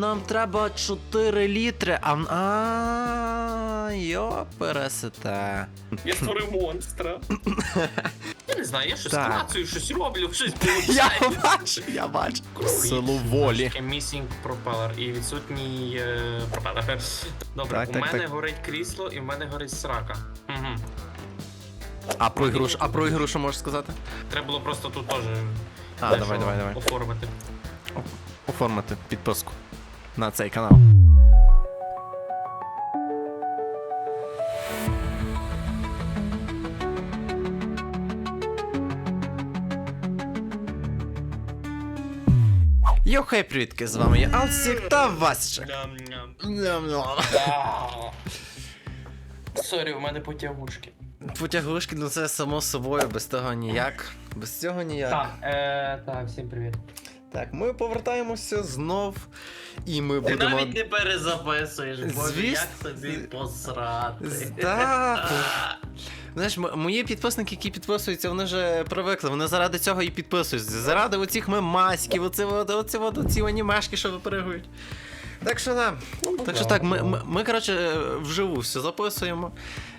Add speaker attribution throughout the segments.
Speaker 1: нам треба 4 літри, а... А, йо, пересете.
Speaker 2: Я створив монстра. Я не знаю, я щось
Speaker 1: Так.
Speaker 2: клацаю, щось роблю, щось
Speaker 1: Я
Speaker 2: получаю.
Speaker 1: бачу, я бачу. Село волі.
Speaker 2: Missing пропелер і відсутній е, пропелер. Добре,
Speaker 1: Так,
Speaker 2: у
Speaker 1: так,
Speaker 2: мене
Speaker 1: так.
Speaker 2: горить крісло і в мене горить срака. Угу.
Speaker 1: А про ігру, ж- а про ігру що можеш сказати?
Speaker 2: Треба було просто тут теж
Speaker 1: А,
Speaker 2: дещо
Speaker 1: давай, давай, давай.
Speaker 2: оформити.
Speaker 1: Оформити підписку на цей канал. Йо, хей, привітки, з вами я Алсік та Васчик.
Speaker 2: Сорі, у мене потягушки.
Speaker 1: Потягушки, ну це само собою, без того ніяк. Без цього ніяк.
Speaker 2: Так, е, так, всім привіт.
Speaker 1: Так, ми повертаємося знов. І ми
Speaker 3: Ти
Speaker 1: будемо.
Speaker 3: навіть не перезаписуєш, боже,
Speaker 1: Звісно.
Speaker 3: як тобі посрати.
Speaker 1: Так. Знаєш, м- мої підписники, які підписуються, вони вже привикли, вони заради цього і підписуються. Заради оцих мемаськів, оці, оці, оці анімешки, що виперегують. Так що да. Так що так, ми, ми, ми коротше, вживу все записуємо.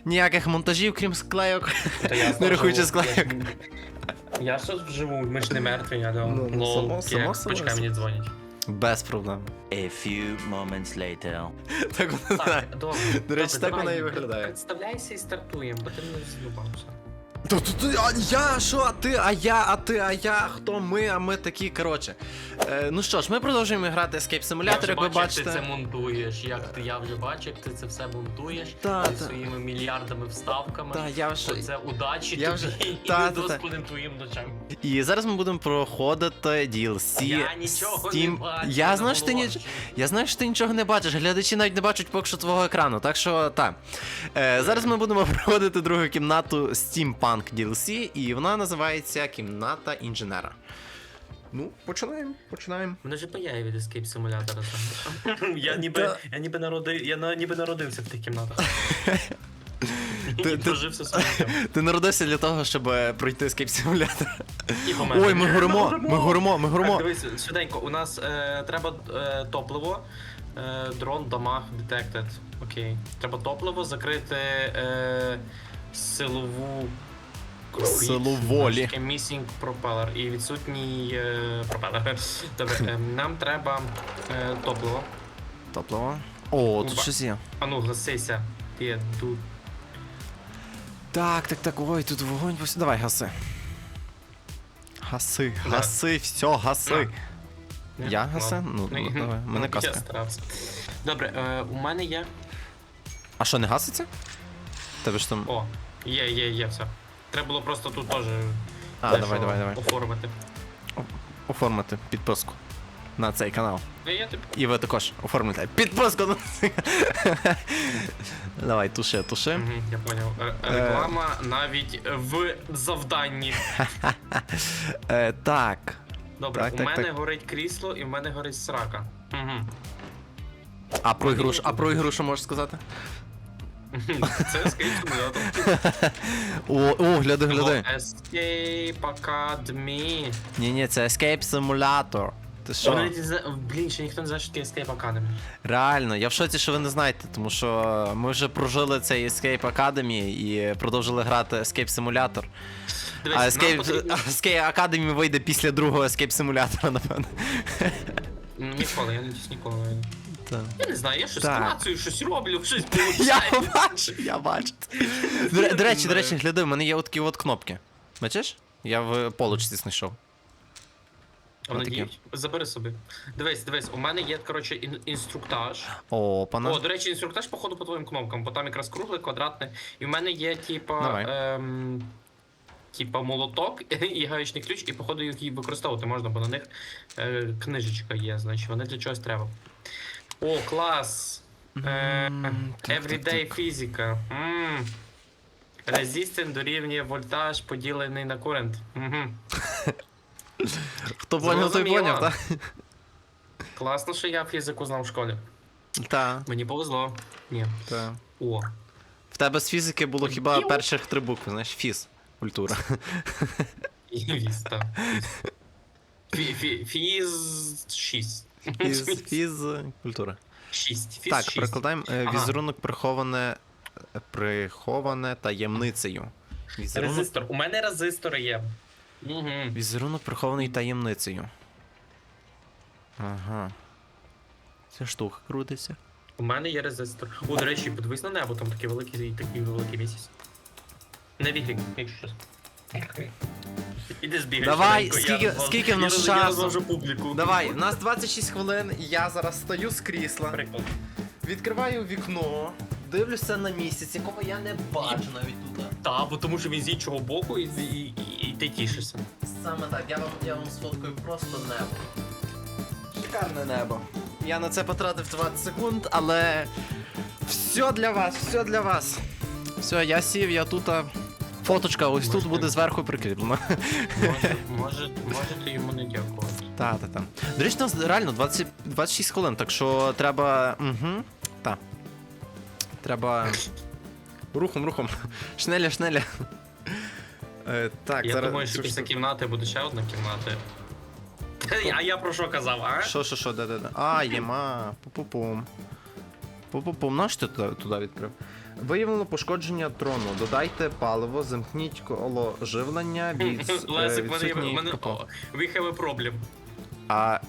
Speaker 1: Ніяких монтажів, крім склейок. Не рахуючи склейок.
Speaker 2: Я все вживу, ми ж не мертві, а
Speaker 1: Ну, ну,
Speaker 2: лол,
Speaker 1: само-
Speaker 2: як
Speaker 1: само собою.
Speaker 2: почекай, мені дзвонять.
Speaker 1: Без проблем.
Speaker 4: A few moments later.
Speaker 1: Так вона
Speaker 2: добре.
Speaker 1: До речі, так вона і виглядає.
Speaker 2: Представляйся і стартуємо, бо ти не злюбався.
Speaker 1: То, то, то, а я, що, а ти, а я, а ти, а я, хто ми, а ми такі, коротше. Е, ну що ж, ми продовжуємо грати Escape Simulator, як ви
Speaker 3: бачу, як ти це монтуєш, як ти, я вже бачу, як ти це все монтуєш
Speaker 1: Та,
Speaker 3: зі
Speaker 1: та.
Speaker 3: своїми мільярдами вставками.
Speaker 1: Та, я вже...
Speaker 3: Це удачі
Speaker 1: Я
Speaker 3: тобі
Speaker 1: вже-
Speaker 3: і
Speaker 1: та, та, та.
Speaker 3: твоїм ночам.
Speaker 1: І зараз ми будемо проходити DLC.
Speaker 3: Я нічого
Speaker 1: Steam.
Speaker 3: не бачу.
Speaker 1: Я знаю, що ти ніч... Я знаю, що ти нічого не бачиш. Глядачі навіть не бачать поки що твого екрану. Так що так. Е, зараз ми будемо проходити другу кімнату Steampunk DLC, і вона називається Кімната інженера. Ну, починаємо, починаємо.
Speaker 2: Мене вже паяє від Escape Simulator. Я ніби, я ніби народив, я ніби народився в тих кімнатах.
Speaker 1: Ти- ти-. Ти народився для того, щоб е, пройти Escape Simulator. Ой, ми горимо, ми горимо, ми горимо.
Speaker 2: дивись, швиденько, у нас е, треба е, топливо. Е, дрон, дамаг, detected. Окей. Треба топливо, закрити е, силову.
Speaker 1: Силу волі.
Speaker 2: Missing пропелер і відсутній е, пропелер. Добре, е, нам треба е, топливо.
Speaker 1: Топливо. О, тут
Speaker 2: Опа.
Speaker 1: щось є.
Speaker 2: А ну, гасися. Ти тут.
Speaker 1: Так, так, так, ой, тут вогонь. пос- Давай, гаси. Гаси,
Speaker 2: Да.
Speaker 1: гаси, все, гаси.
Speaker 2: Ні?
Speaker 1: Я гаси?
Speaker 2: Ладно.
Speaker 1: Ну, ну, давай, в мене
Speaker 2: я
Speaker 1: каска.
Speaker 2: старався. Добре, е, у мене є.
Speaker 1: А що, не гаситься? Тебе ж там.
Speaker 2: О, є, є, є, все. Треба було просто тут теж
Speaker 1: А,
Speaker 2: дещо
Speaker 1: давай, давай, давай.
Speaker 2: оформити.
Speaker 1: Оформити підписку на цей канал.
Speaker 2: Я тобі.
Speaker 1: І ви також оформите підписку на цей канал. Давай, туши, туши.
Speaker 2: Я поняв. Р-
Speaker 1: Е.
Speaker 2: Реклама навіть в завданні.
Speaker 1: Е, так.
Speaker 2: Добре,
Speaker 1: Так,
Speaker 2: у
Speaker 1: так,
Speaker 2: мене
Speaker 1: так.
Speaker 2: горить крісло і в мене горить срака. Угу.
Speaker 1: А про ігру, ж- а про ігру що можеш сказати?
Speaker 2: Це Escape Simulator.
Speaker 1: О, о, гляди, гляди.
Speaker 2: Escape Academy.
Speaker 1: Ні, ні, це Escape Simulator. Ти
Speaker 2: Вони
Speaker 1: що?
Speaker 2: навіть не зна- Блін, ще ніхто не знає, що таке Escape Academy.
Speaker 1: Реально, я в шоці, що ви не знаєте, тому що ми вже прожили цей Escape Academy і продовжили грати Escape Simulator.
Speaker 2: Дивись,
Speaker 1: А
Speaker 2: нам
Speaker 1: Escape,
Speaker 2: потрібно-
Speaker 1: Escape Academy вийде після другого Escape Simulator, напевно.
Speaker 2: Ніколи, я надіюсь, ніколи не вийду.
Speaker 1: Так.
Speaker 2: Я не знаю, я щось
Speaker 1: Так.
Speaker 2: клацаю, щось роблю, щось
Speaker 1: Я
Speaker 2: получаю.
Speaker 1: бачу, я бачу. До, до речі, до речі, гляди, в мене є отакі от кнопки. Бачиш? Я в полочці знайшов.
Speaker 2: А діють? Забери собі. Дивись, дивись, у мене є, коротше, ін- інструктаж.
Speaker 1: О, пана.
Speaker 2: О, до речі, інструктаж, походу, по твоїм кнопкам, бо там якраз круглий, квадратний. І в мене є, типа.
Speaker 1: Давай.
Speaker 2: Ем, типа молоток і гаючний ключ, і походу їх і використовувати можна, бо на них е, книжечка є, значить вони для чогось треба. О, клас! Е, Everyday фізика. М. Resistant дорівнює вольтаж поділений на. Угу.
Speaker 1: Хто поняв, той
Speaker 2: Зрозуміло.
Speaker 1: поняв, так?
Speaker 2: Класно, що я фізику знав в школі.
Speaker 1: Так,
Speaker 2: Мені повезло. Ні. О.
Speaker 1: В тебе з фізики було хіба перших три букви, знаєш, фіз. Культура.
Speaker 2: Фіз, так. Фіз. Фі- фі- Фіз 6.
Speaker 1: Фіз, фіз культура.
Speaker 2: Шість. Фіз
Speaker 1: Так,
Speaker 2: шість.
Speaker 1: перекладаємо е,
Speaker 2: Ага.
Speaker 1: візерунок приховане, приховане таємницею. Візерунок,
Speaker 2: Резистор. У мене резистори є. Угу.
Speaker 1: візерунок прихований таємницею. Ага. Ця штука крутиться.
Speaker 2: У мене є резистор. О, до речі, подивись на небо, там такий великий такий великий місяць. Не віглік, якщо щось. Іди збігай.
Speaker 1: Давай,
Speaker 2: швиденько,
Speaker 1: скільки-
Speaker 2: я розвожу-
Speaker 1: скільки в нас
Speaker 2: я роз-
Speaker 1: часу?
Speaker 2: Я розвожу публіку.
Speaker 1: Давай, у нас 26 хвилин, я зараз стою з крісла,
Speaker 2: Приклад.
Speaker 1: відкриваю вікно, дивлюся на місяць, якого я не бачу навіть тут.
Speaker 2: Та, бо тому що він з іншого боку і, і, і, і ти тішишся.
Speaker 1: Саме так, я вам, я вам сфоткаю просто небо. Шикарне небо. Я на це потратив 20 секунд, але все для вас, все для вас. Все, я сів, я тут. а, Фоточка ось тут буде зверху прикріплена.
Speaker 2: Може, може, можете йому не дякувати.
Speaker 1: Та, та, та. До речі, у нас реально 20, 26 хвилин, так що треба. Угу. Та. Треба. Рухом, рухом. Шнеля, шнеля. Е, так,
Speaker 2: Я
Speaker 1: зараз.
Speaker 2: думаю, що після кімнати буде ще одна кімната. А я про що казав, а?
Speaker 1: Що, що, що, де, де, де? А, єма. Пу-пу-пум. Пу-пу-пум. Наш ти туди, відкрив? Виявлено пошкодження дрону. Додайте паливо, замкніть коло живлення від е,
Speaker 2: мене, we have a problem.
Speaker 1: А.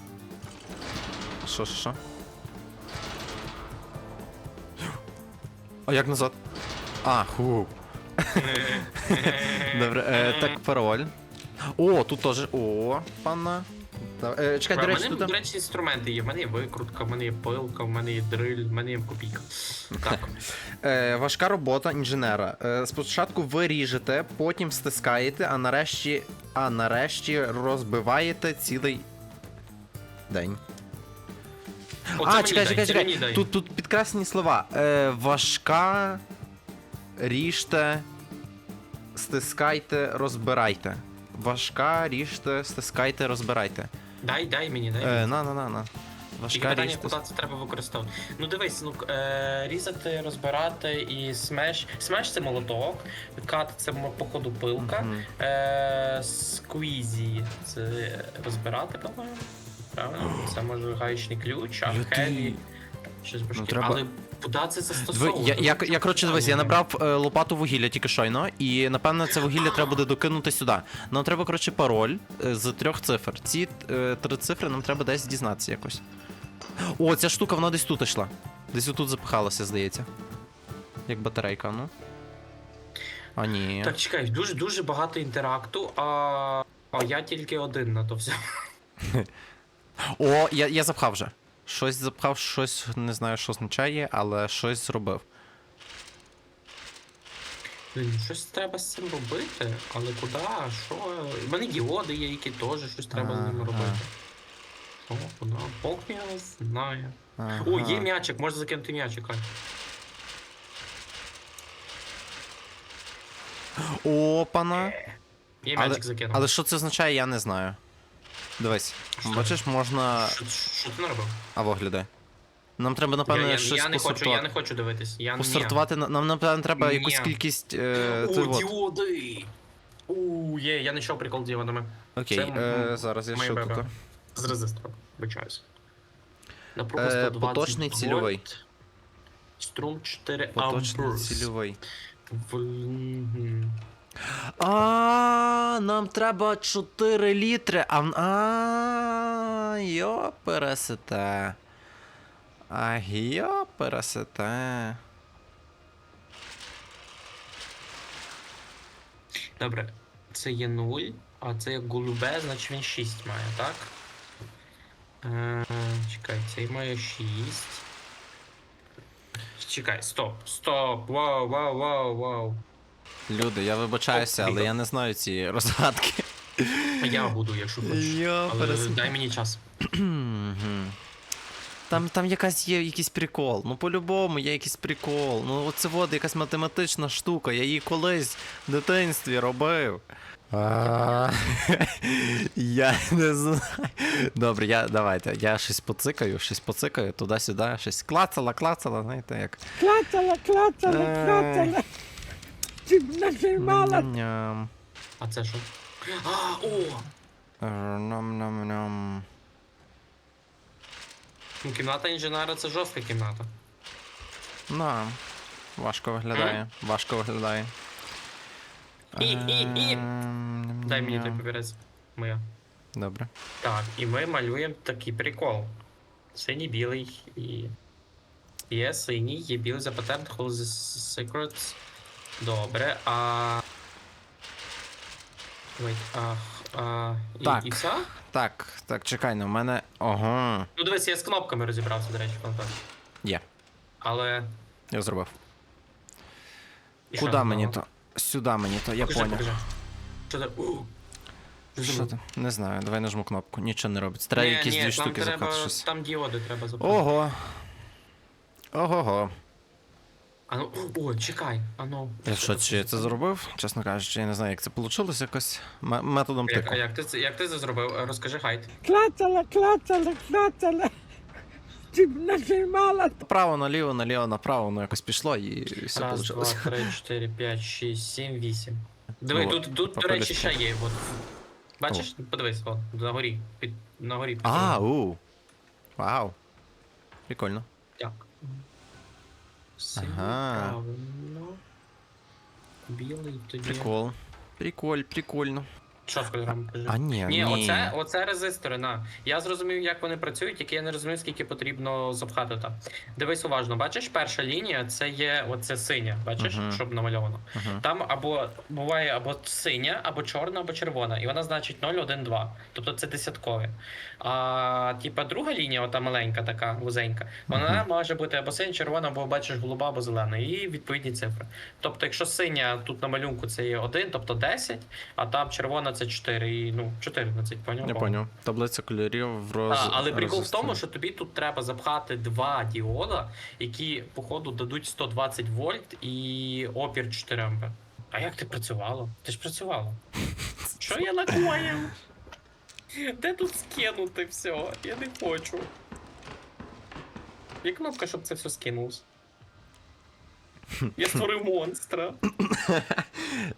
Speaker 1: Що, що, що? А як назад? А, ху. Добре, е, так, пароль. О, тут теж. О, пана. Да, Е, чекай, до речі,
Speaker 2: мене,
Speaker 1: тут.
Speaker 2: до речі, інструменти є. В мене є викрутка, в мене є пилка, в мене є дриль, в мене є копійка. Так.
Speaker 1: Е, важка робота інженера. Е, спочатку ви ріжете, потім стискаєте, а нарешті. А нарешті розбиваєте цілий день.
Speaker 2: Оце
Speaker 1: а,
Speaker 2: мені
Speaker 1: чекай,
Speaker 2: дай,
Speaker 1: чекай,
Speaker 2: це мені
Speaker 1: чекай.
Speaker 2: дай.
Speaker 1: Тут, тут підкреслені слова. Е, важка. Ріжте. Стискайте, розбирайте. Важка, ріжте, стискайте, розбирайте.
Speaker 2: Дай, дай мені, дай
Speaker 1: Е, на, на, на, на.
Speaker 2: Тільки
Speaker 1: Важка
Speaker 2: питання, куди це треба використовувати. Ну дивись, ну е, різати, розбирати і смеш. Смеш це молоток, кат це м- походу пилка,
Speaker 1: Мгм.
Speaker 2: е, сквізі це розбирати, по-моєму. Правильно? Це може гаєчний ключ, а
Speaker 1: Люди.
Speaker 2: хеві. Щось башки.
Speaker 1: Ну, треба-
Speaker 2: Але куди це
Speaker 1: Диви,
Speaker 2: застосовувати?
Speaker 1: я, я, я, коротше, дивись, я набрав е, лопату вугілля тільки щойно, і напевно це вугілля треба буде докинути сюди. Нам треба, коротше, пароль е, з трьох цифр. Ці е, три цифри нам треба десь дізнатися якось. О, ця штука, вона десь тут йшла. Десь отут запихалася, здається. Як батарейка, ну. А ні.
Speaker 2: Так, чекай, дуже дуже багато інтеракту, а, а я тільки один на то все.
Speaker 1: О, я, я запхав вже. Щось запхав, щось не знаю, що означає, але щось зробив.
Speaker 2: Блін, щось треба з цим робити, але куди? Що? У мене діоди є, які теж щось треба з ними
Speaker 1: Ага.
Speaker 2: робити. О, куди? Бог я знає.
Speaker 1: Ага.
Speaker 2: О, є м'ячик, можна закинути м'ячик. Ань.
Speaker 1: Опана.
Speaker 2: Є
Speaker 1: Але,
Speaker 2: м'ячик закинув.
Speaker 1: але що це означає, я не знаю. Дивись, бачиш, можна.
Speaker 2: Що, що ти наробив?
Speaker 1: А виглядай. Нам треба, напевно,
Speaker 2: я, я,
Speaker 1: щось
Speaker 2: я не хочу, я
Speaker 1: посортувати.
Speaker 2: не хочу дивитись. Я
Speaker 1: Посортувати, на- нам, напевно, треба
Speaker 2: Ні.
Speaker 1: якусь кількість. Е, ти
Speaker 2: О,
Speaker 1: от.
Speaker 2: діоди! У, є, я знайшов прикол діодами.
Speaker 1: Окей,
Speaker 2: Це,
Speaker 1: е,
Speaker 2: м,
Speaker 1: зараз я
Speaker 2: моє
Speaker 1: що
Speaker 2: бебе.
Speaker 1: тут.
Speaker 2: З резистором, вибачаюсь. Напруга
Speaker 1: Е,
Speaker 2: 120
Speaker 1: поточний
Speaker 2: вольт,
Speaker 1: цільовий.
Speaker 2: Струм 4
Speaker 1: Поточний
Speaker 2: амперс.
Speaker 1: цільовий.
Speaker 2: В... мгм.
Speaker 1: А, нам треба 4 літри. А, а йо пересете. А йо пересете.
Speaker 2: Добре, це є 0, а це як голубе, значить він 6 має, так? Е, чекай, цей має 6. Чекай, стоп, стоп, вау, вау, вау, вау.
Speaker 1: Люди, я вибачаюся, але я не знаю ці розгадки.
Speaker 2: А я буду, якщо хочеш.
Speaker 1: Йо,
Speaker 2: Але дай мені час.
Speaker 1: Там, там якась є якийсь прикол. Ну, по-любому є якийсь прикол. Ну, оце от якась математична штука. Я її колись в дитинстві робив. А, Я не знаю. Добре, я давайте. Я щось поцикаю, щось поцикаю туди-сюди, щось клацала, клацала, знаєте, як.
Speaker 5: Клацала, клацала,
Speaker 1: Е.
Speaker 5: клацала. Ти б нажимала.
Speaker 1: Ням.
Speaker 2: А це що? А, о!
Speaker 1: Нам-нам-нам.
Speaker 2: Ну, кімната інженера це жорстка кімната.
Speaker 1: На. Важко виглядає. Важко виглядає.
Speaker 2: Хі-хі-хі.
Speaker 1: Ем,
Speaker 2: Дай мені
Speaker 1: ням.
Speaker 2: той папірець. Моя.
Speaker 1: Добре.
Speaker 2: Так, і ми малюємо такий прикол. Синій, білий і. Є синій, є білий за паттерн Hold the Secrets. Добре, а. Wait, а. а і,
Speaker 1: Так.
Speaker 2: і все?
Speaker 1: Так, так, чекай, ну в мене. Ого.
Speaker 2: Ну дивись, я з кнопками розібрався, до речі, фантазі.
Speaker 1: Є.
Speaker 2: Але.
Speaker 1: Я зробив.
Speaker 2: і що
Speaker 1: мені
Speaker 2: дало?
Speaker 1: то? Сюди мені то, я
Speaker 2: Покажи,
Speaker 1: поняв.
Speaker 2: покажи. Що це? У! Що
Speaker 1: ти? Не знаю, давай нажму кнопку. Нічого не робиться. Треба
Speaker 2: Ні,
Speaker 1: якісь
Speaker 2: ні,
Speaker 1: дві
Speaker 2: там
Speaker 1: штуки
Speaker 2: треба,
Speaker 1: щось.
Speaker 2: Там діоди треба запхати.
Speaker 1: Ого. Ого-го.
Speaker 2: А ну, о, чекай, а ну.
Speaker 1: Я що, чи я це зробив? Чесно кажучи, я не знаю, як це вийшло якось м- методом
Speaker 2: Як,
Speaker 1: тику.
Speaker 2: а як ти, це- як ти це зробив? Розкажи хайт.
Speaker 5: Клацала, клацала, клацала. Ти б нажимала.
Speaker 1: Право наліво, наліво, направо, воно якось пішло і все
Speaker 2: Раз,
Speaker 1: вийшло.
Speaker 2: два, три, чотири, п'ять, шість, сім, вісім. Диви,
Speaker 1: Ну,
Speaker 2: тут, тут, до речі, ще є. От. Бачиш, подивись, от, на горі. Під, на горі. під
Speaker 1: А, у. Вау. Прикольно.
Speaker 2: Так. Синій,
Speaker 1: Ага.
Speaker 2: правильно. Білий, тоді.
Speaker 1: Прикол. Приколь, прикольно.
Speaker 2: Що з кольором покажи?
Speaker 1: А ні,
Speaker 2: Ні,
Speaker 1: ні.
Speaker 2: оце, оце резистори, на. Я зрозумів, як вони працюють, тільки я не розумію, скільки потрібно запхати там. Дивись уважно, бачиш, перша лінія це є оце синя, бачиш,
Speaker 1: Мгм.
Speaker 2: щоб намальовано.
Speaker 1: Мгм.
Speaker 2: Там або буває або синя, або чорна, або червона, і вона значить 0, 1, 2. Тобто це десяткові. А типа друга лінія, ота маленька, така вузенька, вона
Speaker 1: Мгм.
Speaker 2: може бути або синя, червона, або бачиш голуба, або зелена, і відповідні цифри. Тобто, якщо синя тут на малюнку це є 1, тобто 10, а там червона це 4, і ну 14, поняв?
Speaker 1: Я поняв. Таблиця кольорів в роз...
Speaker 2: А, але прикол в тому, що тобі тут треба запхати два діода, які, походу, дадуть 120 вольт і опір 4 ампер. А як ти працювала? Ти ж працювала. Що я накоїв? Де тут скинути все? Я не хочу. Є кнопка, щоб це все скинулось. Я створив монстра.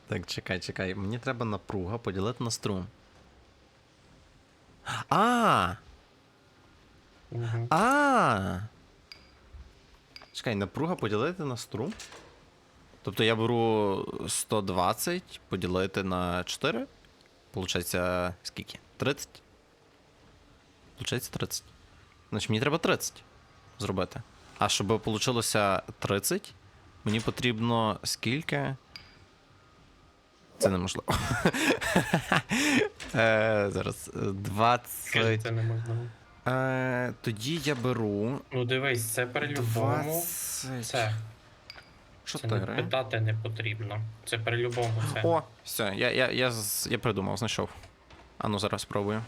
Speaker 1: Так, чекай, чекай. Мені треба напруга поділити на струм. А!
Speaker 2: Мгм.
Speaker 1: А! Чекай, напруга поділити на струм? Тобто я беру 120 поділити на 4. Получається скільки? 30? Получається 30. Значить, мені треба 30 зробити. А щоб вийшло 30, мені потрібно скільки? Це неможливо. Е, Зараз е,
Speaker 2: Скажи,
Speaker 1: 20.
Speaker 2: це не можна.
Speaker 1: Е, Тоді я беру
Speaker 2: Ну дивись, це при любому.
Speaker 1: 20.
Speaker 2: Це. Це не питати не потрібно. Це при любому це.
Speaker 1: О, все, я, я, я, я придумав, знайшов. А ну зараз спробую.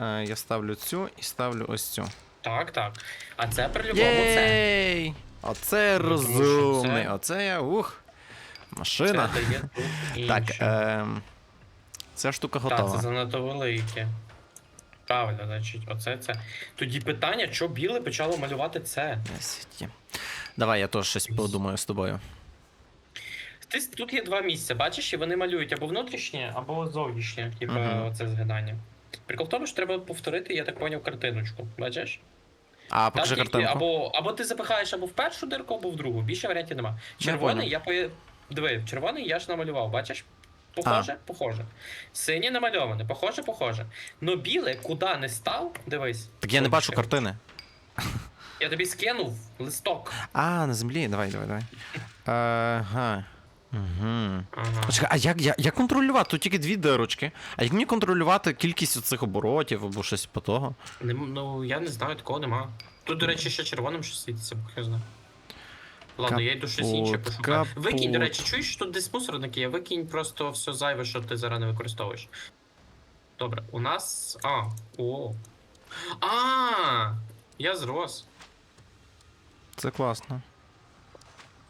Speaker 1: Е, я ставлю цю і ставлю ось цю.
Speaker 2: Так, так. А це при любому це.
Speaker 1: Оце розумний.
Speaker 2: це-
Speaker 1: Оце я. Ух. Машина.
Speaker 2: Це дає тут
Speaker 1: Так, ем, ця штука
Speaker 2: Так, це занадто велике. Правильно, значить, оце це. Тоді питання, що біле почало малювати це?
Speaker 1: Давай, я теж щось подумаю з тобою.
Speaker 2: Ти, тут є два місця, бачиш, і вони малюють або внутрішнє, або зовнішнє, типу,
Speaker 1: Мгм.
Speaker 2: це згинання. Прикол в тому, що треба повторити, я так поняв, картиночку. Бачиш?
Speaker 1: А, покажи
Speaker 2: Так, і-
Speaker 1: картинку.
Speaker 2: Або, або ти запихаєш або в першу дирку, або в другу. Більше варіантів нема. Червоний я по... Диви, червоний я ж намалював, бачиш? Похоже, похоже. Синє намальоване, похоже, похоже. Но біле, куди не став, дивись.
Speaker 1: Так я не бачу картини.
Speaker 2: Я тобі скинув листок.
Speaker 1: А, на землі, давай, давай, давай. Ага. Угу.
Speaker 2: Ага.
Speaker 1: А як, як, як контролювати? Тут тільки дві дирочки. А як мені контролювати кількість оцих оборотів або щось по того?
Speaker 2: Нем- ну, я не знаю, такого нема. Тут, до речі, ще червоним щось світиться, бо хай знає. Ладно, я йду щось інше
Speaker 1: Капут,
Speaker 2: пошукаю. Викинь, до речі, чуєш, що тут десь мусорники є, викинь просто все зайве, що ти зараз не використовуєш. Добре, у нас. А, о. А! Я зрос.
Speaker 1: Це класно.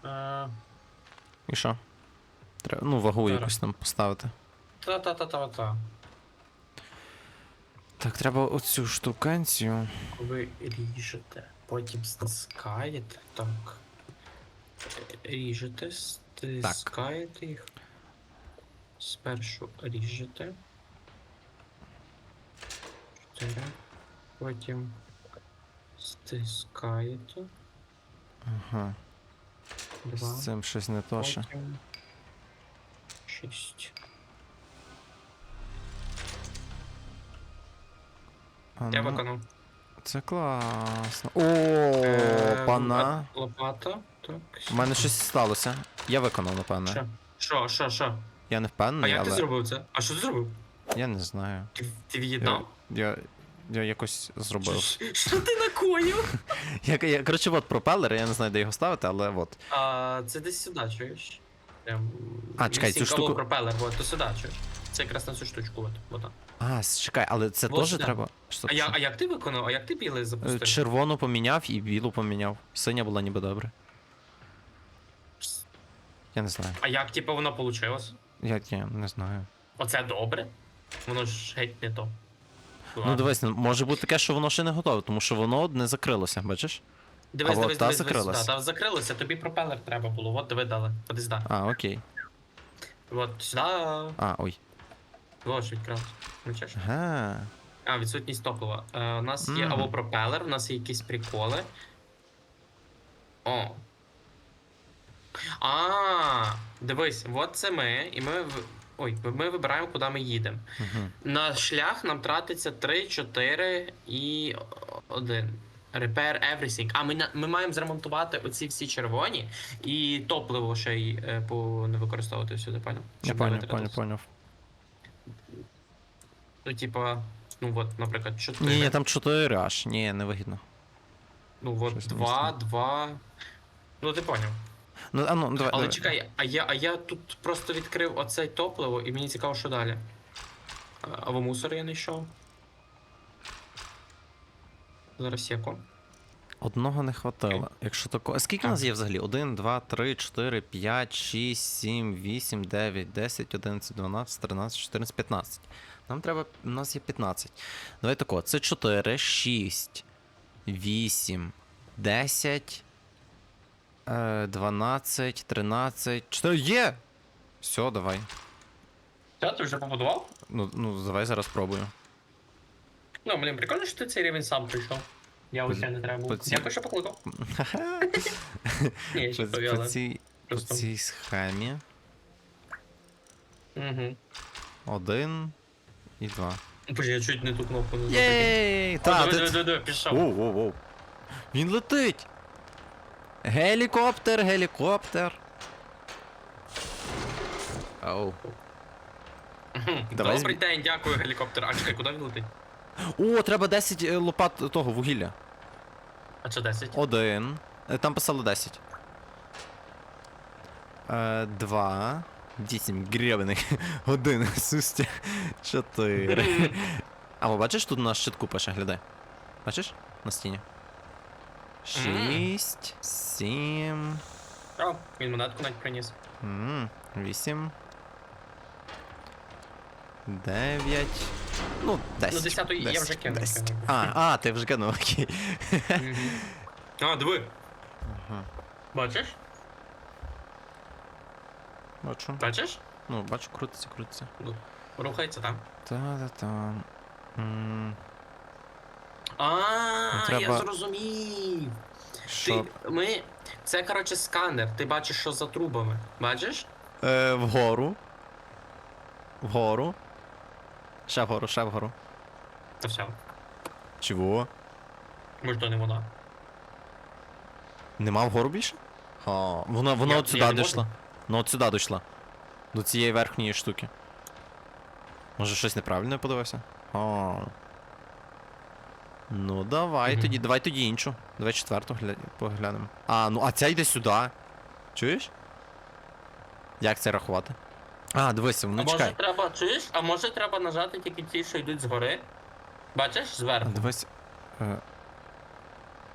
Speaker 2: Е,
Speaker 1: І що? Треба, ну, вагу
Speaker 2: Зараз.
Speaker 1: якусь там поставити.
Speaker 2: Та-та-та-та-та.
Speaker 1: Так, треба оцю штуканцію.
Speaker 2: Ви ріжете, потім стискаєте. Так. Ріжете, стискаєте їх. Спершу ріжете. Чотири. Потім Стискаєте.
Speaker 1: Ага.
Speaker 2: Два.
Speaker 1: З цим щось не то ще.
Speaker 2: потім Шість.
Speaker 1: А,
Speaker 2: Я
Speaker 1: ну,
Speaker 2: виконав.
Speaker 1: Це класно. О,
Speaker 2: Е,
Speaker 1: пана.
Speaker 2: лопа- Лопата. Так.
Speaker 1: У мене щось сталося. Я виконав, напевне.
Speaker 2: Що? Що, що, що?
Speaker 1: Я не
Speaker 2: А
Speaker 1: впевнений,
Speaker 2: як ти
Speaker 1: але
Speaker 2: зробив це? А що ти зробив?
Speaker 1: я не знаю.
Speaker 2: Ти, ти
Speaker 1: Я,
Speaker 2: від'єднав?
Speaker 1: я, я якось зробив.
Speaker 2: Що- Що ти накоїв?
Speaker 1: Я, я, коротше, от пропелер, я не знаю, де його ставити, але от.
Speaker 2: А, це десь сюди, чуєш? Прям.
Speaker 1: А, чекай, цю
Speaker 2: колон
Speaker 1: штуку-
Speaker 2: пропелер, от, то сюди, чуєш? Це якраз на цю штучку, от, от.
Speaker 1: А, с- чекай, але це
Speaker 2: Вот
Speaker 1: теж
Speaker 2: сюди.
Speaker 1: треба. Що,
Speaker 2: А, я, а як ти виконав? А як ти білий
Speaker 1: Е,
Speaker 2: запустив?
Speaker 1: Червону поміняв і білу поміняв. Синя була ніби добре. Я не знаю.
Speaker 2: А як, типу, воно вийшло?
Speaker 1: Я, я не знаю.
Speaker 2: Оце добре? Воно ж геть не то.
Speaker 1: Ну дивись, ну, може бути таке, що воно ще не готове, тому що воно не закрилося, бачиш?
Speaker 2: Дивись,
Speaker 1: А от
Speaker 2: дивись,
Speaker 1: та
Speaker 2: дивись,
Speaker 1: закрилась.
Speaker 2: дивись. Та, та закрилося, тобі пропелер треба було. От диви дали. Ходи сюди.
Speaker 1: А, окей.
Speaker 2: От сюди.
Speaker 1: А, ой.
Speaker 2: Що. Бачиш?
Speaker 1: Ага.
Speaker 2: А, відсутність топлива. Е, у нас є
Speaker 1: Мгм.
Speaker 2: або пропелер, у нас є якісь приколи. О. А, дивись, от це ми, і ми. в- Ой, ми вибираємо, куди ми їдемо.
Speaker 1: Угу.
Speaker 2: На шлях нам тратиться 3, 4 і 1. Repair everything. А ми, ми маємо зремонтувати оці всі червоні і топливо ще й е, по не використовувати всюди, поняв?
Speaker 1: Я поняв, поняв, поняв.
Speaker 2: Ну, типа, ну от, наприклад, 4.
Speaker 1: Ні, там 4 аж. Ні, не вигідно.
Speaker 2: Ну от
Speaker 1: Щось не
Speaker 2: 2,
Speaker 1: вистачає.
Speaker 2: 2. Ну ти поняв.
Speaker 1: Ну, а ну, давай.
Speaker 2: Але
Speaker 1: давай.
Speaker 2: чекай, а я, а я тут просто відкрив оцей топливо, і мені цікаво, що далі. А, Або мусор я не йшов. Зараз яко.
Speaker 1: Одного не хватило. Якщо тако. А скільки у нас є взагалі? 1, 2, 3, 4, 5, 6, 7, 8, 9, 10, 11, 12, 13, 14, 15. Нам треба. У нас є 15. Давай тако. Це 4, 6, 8, 10, е, 12, 13, 4. Є! Все, давай.
Speaker 2: Та, ти вже побудував?
Speaker 1: Ну, ну давай зараз спробую.
Speaker 2: Ну, блін, прикольно, що ти цей рівень сам прийшов. Я ось не треба
Speaker 1: цій-
Speaker 2: Дякую, що покликав. Ні, я ще
Speaker 1: По, цій, по цій схемі.
Speaker 2: Угу.
Speaker 1: Один і два.
Speaker 2: Боже, я чуть не ту кнопку не.
Speaker 1: Єй! Та, ти...
Speaker 2: пішов.
Speaker 1: Воу, воу, воу. Він летить! Гелікоптер, гелікоптер. Оу. Давай
Speaker 2: Добрий день, дякую, гелікоптер. А чекай, куди він летить?
Speaker 1: О, треба 10 е, лопат того вугілля.
Speaker 2: А що 10?
Speaker 1: Один. Е, Там писало 10. Е, два. Вісім гребаних. Один. Сустя. Чотири. А ви бачиш, тут на щитку пише, глядай. Бачиш? На стіні. Шість. Сім.
Speaker 2: О, він монетку навіть приніс.
Speaker 1: Вісім. Дев'ять. Ну, десять.
Speaker 2: Ну, десяту я вже кинув,
Speaker 1: десять.
Speaker 2: кинув.
Speaker 1: А, а, ти вже кинув, окей.
Speaker 2: Мгм. А, диви.
Speaker 1: Ага.
Speaker 2: Бачиш?
Speaker 1: Бачу.
Speaker 2: Бачиш?
Speaker 1: Ну, бачу, крутиться, крутиться.
Speaker 2: Рухається там.
Speaker 1: Та-та-та. М,
Speaker 2: А, я
Speaker 1: треба-
Speaker 2: зрозумів.
Speaker 1: Що?
Speaker 2: Ти, ми. Це, коротше, сканер. Ти бачиш, що за трубами. Бачиш?
Speaker 1: Е, вгору. Вгору. Ще вгору, ще вгору.
Speaker 2: Та все.
Speaker 1: Чого?
Speaker 2: Може, то не вона.
Speaker 1: Нема вгору більше? Ха, вона, вона
Speaker 2: Я-
Speaker 1: от
Speaker 2: я
Speaker 1: сюди
Speaker 2: не
Speaker 1: дійшла. Вона от сюди дійшла. До цієї верхньої штуки. Може щось неправильно я подивився? А. Ну давай
Speaker 2: Мгм.
Speaker 1: тоді, давай тоді іншу. Давай четверту гля... поглянемо. А, ну а ця йде сюди. Чуєш? Як це рахувати? А, дивися,
Speaker 2: а
Speaker 1: ну
Speaker 2: може
Speaker 1: чекай.
Speaker 2: треба, чуєш? А може треба нажати тільки ті, що йдуть згори? Бачиш,
Speaker 1: А,
Speaker 2: зверху.
Speaker 1: Дивись. Е...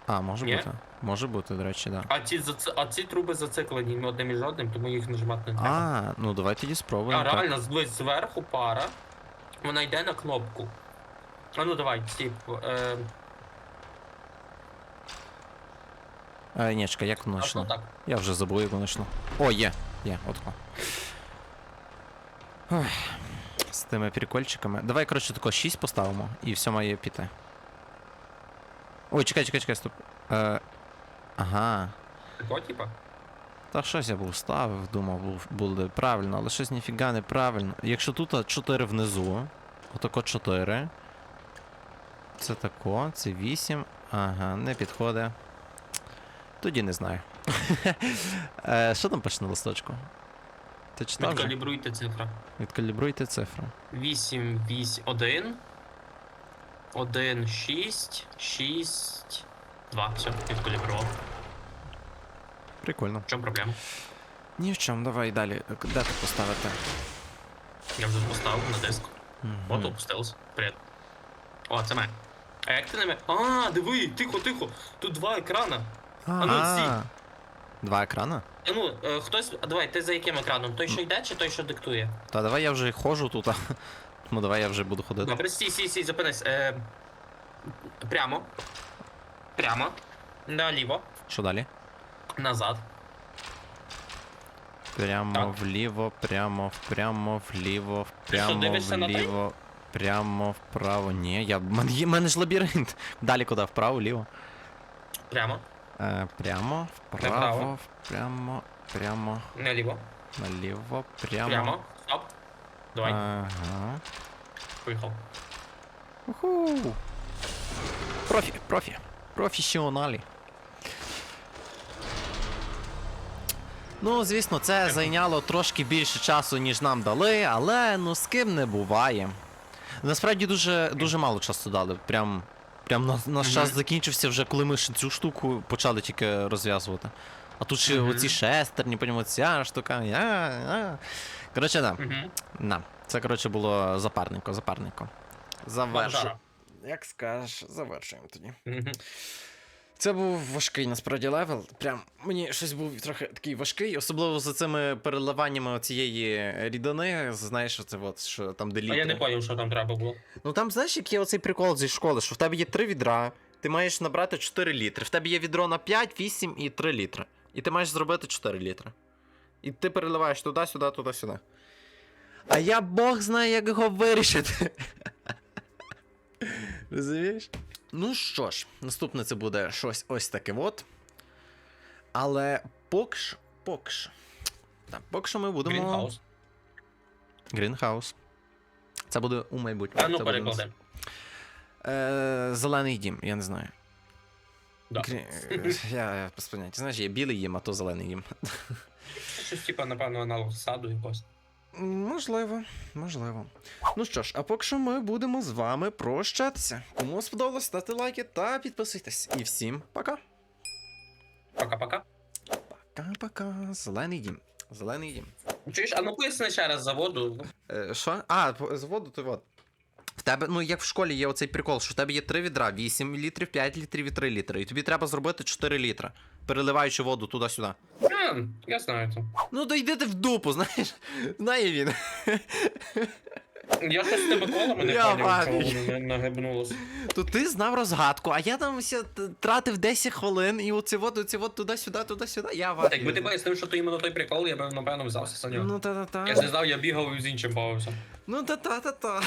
Speaker 1: А, може
Speaker 2: Ні?
Speaker 1: бути. Може бути, до речі, так. Да.
Speaker 2: А ці, зац... а ці труби зациклені одним між одним, тому їх нажимати не треба.
Speaker 1: А, ну давай тоді спробуємо.
Speaker 2: А,
Speaker 1: так.
Speaker 2: реально, дивись, зверху пара. Вона йде на кнопку. А ну давай, тип. Е,
Speaker 1: Е, ні, чекай, як воно
Speaker 2: а що
Speaker 1: йшло?
Speaker 2: так?
Speaker 1: Я вже забув, як воно йшло. О, є, є, отко. Ой, З тими прикольчиками. Давай, коротше, тако 6 поставимо і все має піти. Ой, чекай, чекай, чекай, стоп. Е, ага.
Speaker 2: Такого, типа?
Speaker 1: Та щось я був ставив, думав, був- буде правильно, але щось ніфіга не правильно. Якщо тут 4 внизу, отако 4. Це тако, це 8. Ага, не підходить. Тоді не знаю. Е, Що там пише на листочку? Ти читав? вже?
Speaker 2: Відкалібруйте цифра.
Speaker 1: Відкалібруйте цифру.
Speaker 2: 8, 8, 1. 1, 6, 6, 2. Все, відкалібрував.
Speaker 1: Прикольно.
Speaker 2: В чому проблема?
Speaker 1: Ні в чому, давай далі. Де ти поставити?
Speaker 2: Я вже поставив на диск. От опустилось. Привіт. О, це мене. А як ти не ме. А, диви, тихо, тихо. Тут два екрана. ну,
Speaker 1: Ага. Два екрана?
Speaker 2: А Ну, е, хтось. А давай, ти за яким екраном? Той, що йде, чи той, що диктує?
Speaker 1: Та давай я вже ходжу тут. а. Ну давай я вже буду ходити.
Speaker 2: Добре, стій, стій, стій, зупинись. Е, прямо. Прямо. Наліво.
Speaker 1: Що далі?
Speaker 2: Назад.
Speaker 1: Прямо
Speaker 2: Так.
Speaker 1: вліво, прямо, прямо, вліво,
Speaker 2: що,
Speaker 1: прямо,
Speaker 2: дивишся на
Speaker 1: вліво, прямо, вправо. Ні, я. в мене є- в мене ж лабіринт. Далі куди? Вправо, вліво.
Speaker 2: Прямо.
Speaker 1: Е, прямо, вправо,
Speaker 2: Направо.
Speaker 1: прямо, прямо,
Speaker 2: Наліво.
Speaker 1: наліво, прямо.
Speaker 2: Прямо. Стоп. Давай,
Speaker 1: Ага.
Speaker 2: поїхав.
Speaker 1: Уху. Профі, профі. Професіоналі. Ну, звісно, це зайняло трошки більше часу, ніж нам дали, але ну з ким не буває. Насправді дуже, дуже мало часу дали. Прям, прям на- наш час закінчився вже, коли ми ще цю штуку почали тільки розв'язувати. А тут ще оці шестерні, потім оця штука. Я, я. Коротше, да. На. Це, коротше, було запарненько, запарненько. Завершу. Як скажеш, завершуємо тоді. Це був важкий насправді левел. Прям мені щось був трохи такий важкий, особливо за цими переливаннями цієї рідини. Знаєш, це от, що там де
Speaker 2: А я не поняв, що там треба було.
Speaker 1: Ну там знаєш, який оцей прикол зі школи, що в тебе є три відра, ти маєш набрати 4 літри. В тебе є відро на 5, 8 і 3 літри. І ти маєш зробити 4 літри. І ти переливаєш туди-сюди, туди-сюди. А я Бог знає, як його вирішити. Розумієш? Ну що ж, наступне це буде щось ось таке от. Але поки що, поки що. Так, поки що ми будемо.
Speaker 2: Грінхаус.
Speaker 1: Грінхаус. Це буде у майбутньому.
Speaker 2: А ну
Speaker 1: нас- Е, зелений дім, я не знаю.
Speaker 2: Да.
Speaker 1: Грі... Я, я без поняття. Знаєш, є білий їм, а то зелений їм.
Speaker 2: Щось типа, напевно, аналог саду якось.
Speaker 1: Можливо, можливо. Ну що ж, а поки що ми будемо з вами прощатися. Кому сподобалось, ставте лайки та підписуйтесь. І всім пока.
Speaker 2: Пока-пока.
Speaker 1: Пока-пока. Зелений дім. Зелений дім.
Speaker 2: Чуєш, а ну поясни ще раз заводу.
Speaker 1: Е, Що? А, з воду ти от. В тебе, ну як в школі є оцей прикол, що в тебе є 3 відра, 8 літрів, 5 літрів і 3 літри. І тобі треба зробити 4 літри, переливаючи воду туди-сюди.
Speaker 2: Я знаю це.
Speaker 1: Ну то йди ти в дупу, знаєш. Знає він.
Speaker 2: Я щось з тими колами не
Speaker 1: Я
Speaker 2: чого
Speaker 1: бачу.
Speaker 2: не нагибнулося.
Speaker 1: То ти знав розгадку, а я там все тратив 10 хвилин і оці от, оці от туди-сюди, туди-сюди. Я в
Speaker 2: Якби ти пояснив, що то іменно той прикол, я б, напевно, взявся за нього.
Speaker 1: Ну та-та-та.
Speaker 2: Я ж не знав, я бігав і з іншим бавився.
Speaker 1: Ну та-та-та-та.